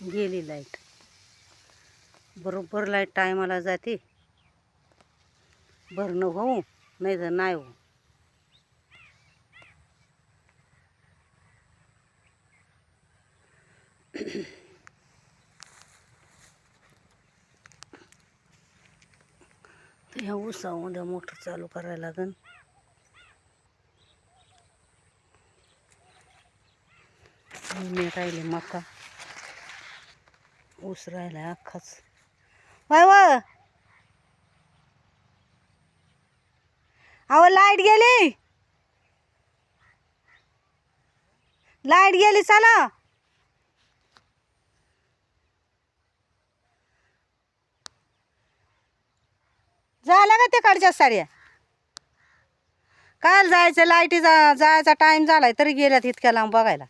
गेली लाइट. बरोबर लाइट टायमाला जाते. भरणं होऊ नाही तर नाही हो तर ह्या उसामध्ये उद्या मोटर चालू करायला लागन. राहिले मका. ऊस राहिला अख्खाच. वाय व अहो लाइट गेली. लाइट गेली चला. झाल्या का तिकडच्या साड्या काल जायचं? लाईटी जा जायचा टाईम झालाय तरी गेल्यात इतक्या लांब बघायला.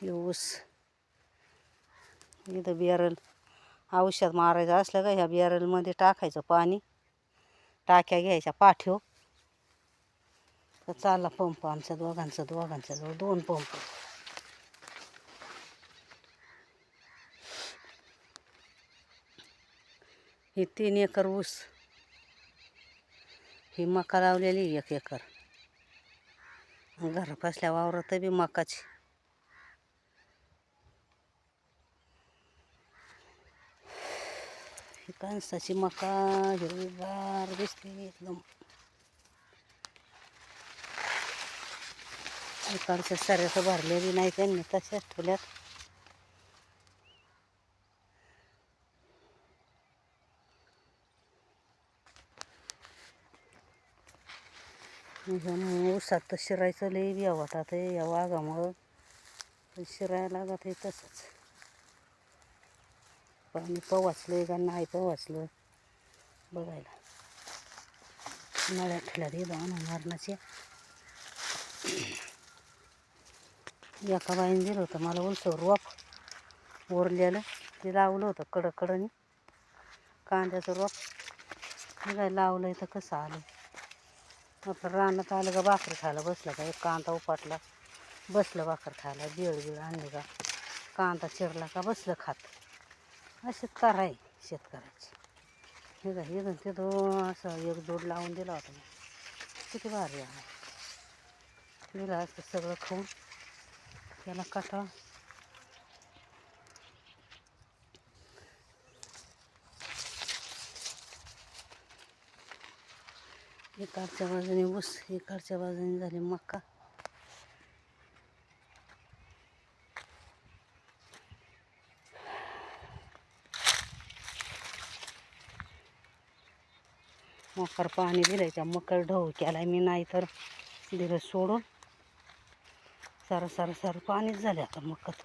हे ऊस इथं बियारल औषध मारायचं असलं का ह्या बियारलमध्ये टाकायचं पाणी टाक्या घ्यायच्या पाठीव तर चालला पंप आमच्या दोघांचं दोघांच्या जवळ दोन पंप. ही तीन एकर ऊस. ही मका लावलेली एक एकर. घरापासल्या वावरात बी मकाची. कणसाची मका हिरवीगार दिसते एकदम इकडच्या सऱ्याचं भरलेली नाही त्यांनी तशाच ठेवल्यात ह्यामुळं ऊसात तर शिरायचं लई बी वाटत आहे या वाघामुळं पण शिरायला लागत आहे तसंच पाणी पवाचलं का नाही पवाचलं बघायला. उन्हाळ्यात ठेला दे जाऊन मारणाच्या एका बाईने दिलं होतं मला उलटं रोप ओरलेलं ते लावलं होतं कडकडनी. कांद्याचं रोप हे काय लावलं तर कसं आलं? आपलं रानात आलं का भाकर खायला बसलं का? एक कांदा उपाटला बसलं भाकर खायला बिळ बिळ आणली का? कांदा चिरला का बसलं खात? असेच कराय शेतकऱ्याची. हे का इथून तिथून असं एक जोड लावून दिला होता मी किती भारी आहे. दिला असतं सगळं खाऊन. त्याला काटा. इकडच्या बाजूने ऊस इकडच्या बाजूने झाली मका. मकर पाणी दिलंय त्या मकर ढवू केलाय मी नाही तर. दिलं सोडून. सारं सारं सारं पाणीच झालं आता मकत.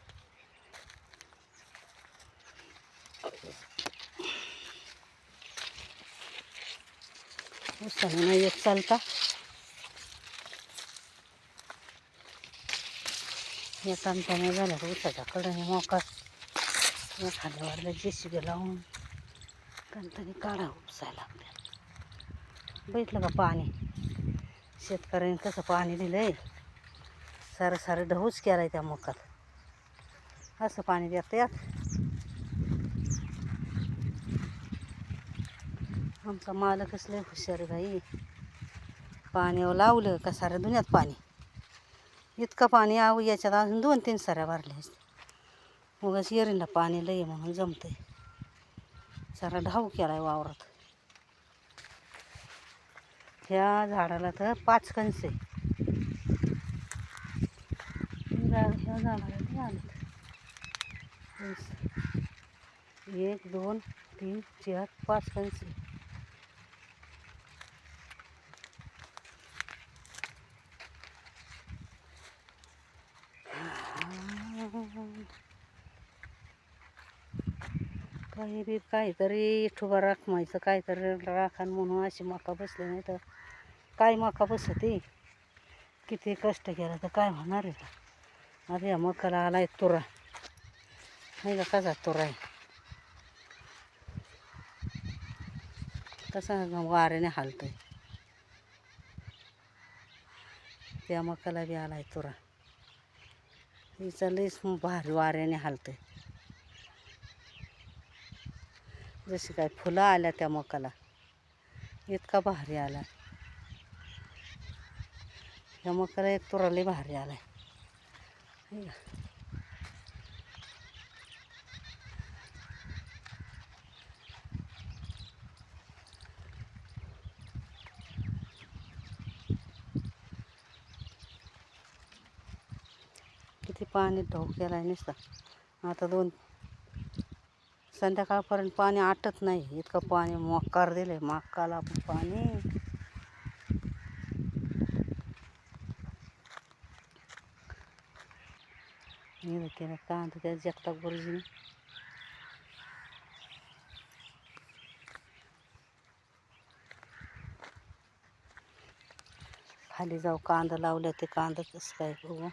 उसाने नाही एक चालता. या कामताने झालं तर उसाच्या कडे मोकार एखाद्या वारला जेसीबी लावून कांताने काढा उपसायला लागते बघितलं का पाणी? शेतकऱ्यांनी कसं पाणी दिलं आहे सारं सारं ढऊच केला आहे त्या मकात. असं पाणी देतात आमचा मालकच लय हुशार भाई बाई. पाण्यावर हो लावलं का साऱ्या दुनियात पाणी? इतकं पाणी आव याच्यात अजून दोन तीन साऱ्या भरल्या असत्या उगाच येरीला पाणी लय म्हणून जमतंय. सारा ढाऊ केलाय वावरात. ह्या झाडाला तर पाच कंस आहे ह्या झाडाला ते आलेत एक दोन तीन चार पाच कंस आहे. काही बी काहीतरी ठुबा राखमायचं काहीतरी राखण म्हणून अशी मका बसली नाही तर काय मका बसते किती कष्ट केलं तर काय होणार आहे अरे आता या मकाला आलाय तुरा. नाही का कसा तुरा आहे? कसा वाऱ्याने हालतोय. त्या मकाला बी आलाय तुरा. हिचा लईच भारी वाऱ्याने हालतंय. जशी काय फुलं आल्या त्या मकाला इतका भारी आला. ह्या मकाला एक तुरा भारी आलाय. किती पाणी ढोक आहे नुसतं. आता दोन संध्याकाळपर्यंत पाणी आटत नाही. इतकं पाणी मोकार दिलंय. मक्काला पाणी. मी केलं कांदा त्या जगताप गुरुजीने खाली जाऊ कांदा लावल्या ते कांदा कसं काय बघू